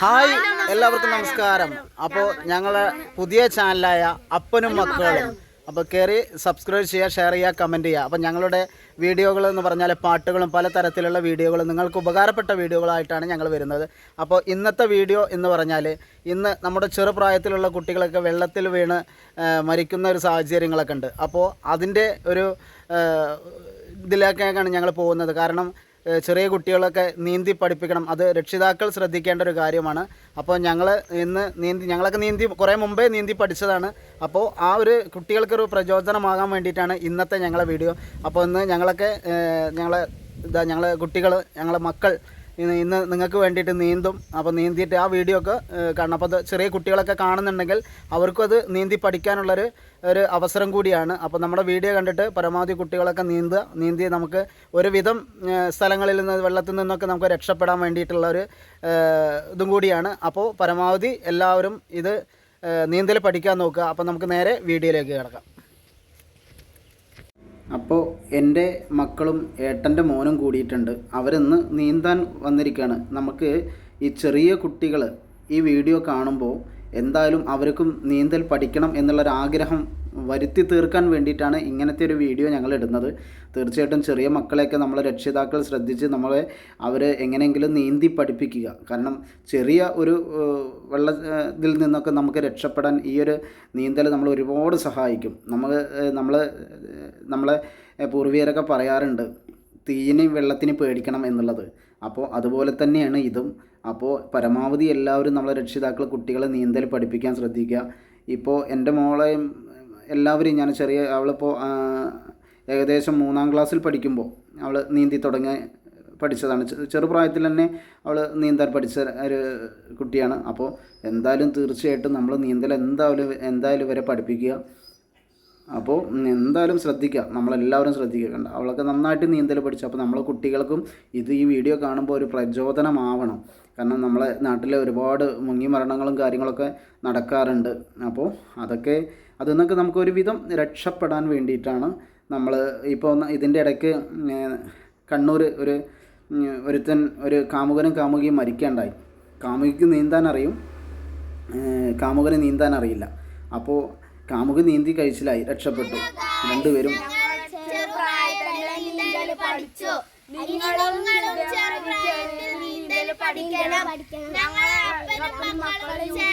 Hi എല്ലാവർക്കും നമസ്കാരം. അപ്പോൾ ഞങ്ങളെ പുതിയ ചാനലായ അപ്പനും മക്കളും. അപ്പോൾ കയറി സബ്സ്ക്രൈബ് ചെയ്യുക ഷെയർ ചെയ്യുക കമന്റ് ചെയ്യുക. അപ്പോൾ ഞങ്ങളുടെ വീഡിയോകൾ എന്ന് പറഞ്ഞാൽ പാട്ടുകളും പല തരത്തിലുള്ള വീഡിയോകളും നിങ്ങൾക്ക് ഉപകാരപ്പെട്ട വീഡിയോകളായിട്ടാണ് ഞങ്ങൾ വരുന്നത്. അപ്പോൾ ഇന്നത്തെ വീഡിയോ എന്ന് പറഞ്ഞാൽ ഇന്ന് നമ്മുടെ ചെറുപ്രായത്തിലുള്ള കുട്ടികളൊക്കെ വെള്ളത്തിൽ വീണ് മരിക്കുന്ന ഒരു സാഹചര്യങ്ങളൊക്കെ ഉണ്ട്. അപ്പോൾ അതിന്റെ ഒരു ഇതിലേക്കാണ് ഞങ്ങൾ പോകുന്നത്. കാരണം ചെറിയ കുട്ടികളൊക്കെ നീന്തി പഠിപ്പിക്കണം. അത് രക്ഷിതാക്കൾ ശ്രദ്ധിക്കേണ്ട ഒരു കാര്യമാണ്. അപ്പോൾ ഞങ്ങൾ ഇന്ന് നീന്തി ഞങ്ങളൊക്കെ നീന്തി കുറേ മുമ്പേ നീന്തി പഠിച്ചതാണ്. അപ്പോൾ ആ ഒരു കുട്ടികൾക്കൊരു പ്രചോദനമാകാൻ വേണ്ടിയിട്ടാണ് ഇന്നത്തെ ഞങ്ങളെ വീഡിയോ. അപ്പോൾ ഇന്ന് ഞങ്ങളൊക്കെ ഞങ്ങളെ ഇതാ ഞങ്ങളെ കുട്ടികൾ ഞങ്ങളെ മക്കൾ ഇന്ന് നിങ്ങൾക്ക് വേണ്ടിയിട്ട് നീന്തും. അപ്പോൾ നീന്തിയിട്ട് ആ വീഡിയോ ഒക്കെ കാണണം. അപ്പോൾ ചെറിയ കുട്ടികളൊക്കെ കാണുന്നുണ്ടെങ്കിൽ അവർക്കും അത് നീന്തി പഠിക്കാനുള്ളൊരു ഒരു അവസരം കൂടിയാണ്. അപ്പോൾ നമ്മുടെ വീഡിയോ കണ്ടിട്ട് പരമാവധി കുട്ടികളൊക്കെ നീന്തുക. നീന്തി നമുക്ക് ഒരുവിധം സ്ഥലങ്ങളിൽ നിന്ന് വെള്ളത്തിൽ നിന്നൊക്കെ നമുക്ക് രക്ഷപ്പെടാൻ വേണ്ടിയിട്ടുള്ള ഒരു ഇതും കൂടിയാണ്. അപ്പോൾ പരമാവധി എല്ലാവരും ഇത് നീന്തൽ പഠിക്കാൻ നോക്കുക. അപ്പോൾ നമുക്ക് നേരെ വീഡിയോയിലേക്ക് കിടക്കാം. അപ്പോൾ എന്റെ മക്കളും ഏട്ടന്റെ മോനും കൂടിയിട്ടുണ്ട്. അവരിന്ന് നീന്താൻ വന്നിരിക്കുകയാണ് നമുക്ക് ഈ ചെറിയ കുട്ടികൾ ഈ വീഡിയോ കാണുമ്പോൾ എന്തായാലും അവർക്കും നീന്തൽ പഠിക്കണം എന്നുള്ളൊരാഗ്രഹം വരുത്തി തീർക്കാൻ വേണ്ടിയിട്ടാണ് ഇങ്ങനത്തെ ഒരു വീഡിയോ ഞങ്ങൾ ഇടുന്നത് തീർച്ചയായിട്ടും ചെറിയ മക്കളെയൊക്കെ നമ്മളെ രക്ഷിതാക്കൾ ശ്രദ്ധിച്ച് നമ്മളെ അവരെ എങ്ങനെയെങ്കിലും നീന്തി പഠിപ്പിക്കുക. കാരണം ചെറിയ ഒരു വെള്ളത്തിൽ നിന്നൊക്കെ നമുക്ക് രക്ഷപ്പെടാൻ ഈ ഒരു നീന്തൽ നമ്മൾ ഒരുപാട് സഹായിക്കും നമ്മൾ നമ്മൾ നമ്മളെ പൂർവികരൊക്കെ പറയാറുണ്ട് തീയിന് വെള്ളത്തിന് പേടിക്കണം എന്നുള്ളത്. അപ്പോൾ അതുപോലെ തന്നെയാണ് ഇതും. അപ്പോൾ പരമാവധി എല്ലാവരും നമ്മളെ രക്ഷിതാക്കൾ കുട്ടികളെ നീന്തൽ പഠിപ്പിക്കാൻ ശ്രദ്ധിക്കുക. ഇപ്പോൾ എന്റെ മോളെയും എല്ലാവരും ഞാൻ ചെറിയ അവളിപ്പോൾ ഏകദേശം മൂന്നാം ക്ലാസ്സിൽ പഠിക്കുമ്പോൾ അവൾ നീന്തി തുടങ്ങി പഠിച്ചതാണ്. ചെറുപ്രായത്തിൽ തന്നെ അവൾ നീന്താൻ പഠിച്ച ഒരു കുട്ടിയാണ്. അപ്പോൾ എന്തായാലും തീർച്ചയായിട്ടും നമ്മൾ നീന്തൽ എന്തായാലും എന്തായാലും വരെ പഠിപ്പിക്കുക. അപ്പോൾ എന്തായാലും ശ്രദ്ധിക്കുക നമ്മളെല്ലാവരും ശ്രദ്ധിക്കുക കണ്ട? അവളൊക്കെ നന്നായിട്ട് നീന്തൽ പഠിച്ചു. അപ്പോൾ നമ്മളെ കുട്ടികൾക്കും ഇത് ഈ വീഡിയോ കാണുമ്പോൾ ഒരു പ്രചോദനമാവണം. കാരണം നമ്മളെ നാട്ടിലെ ഒരുപാട് മുങ്ങി മരണങ്ങളും കാര്യങ്ങളൊക്കെ നടക്കാറുണ്ട്. അപ്പോൾ അതൊക്കെ അതിൽ നിന്നൊക്കെ നമുക്ക് ഒരുവിധം രക്ഷപ്പെടാൻ വേണ്ടിയിട്ടാണ് നമ്മൾ ഇപ്പോൾ ഇതിന്റെ ഇടയ്ക്ക് കണ്ണൂർ ഒരു ഒരുത്തൻ ഒരു കാമുകനും കാമുകിയും മരിക്കേണ്ടായി. കാമുകിക്ക് നീന്താൻ അറിയും കാമുകന് നീന്താൻ അറിയില്ല അപ്പോൾ കാമുകി നീന്തി കഴിച്ചിലായി രക്ഷപ്പെട്ടു. രണ്ടുപേരും പഠിക്കണം. ഞങ്ങളെ അപ്പനും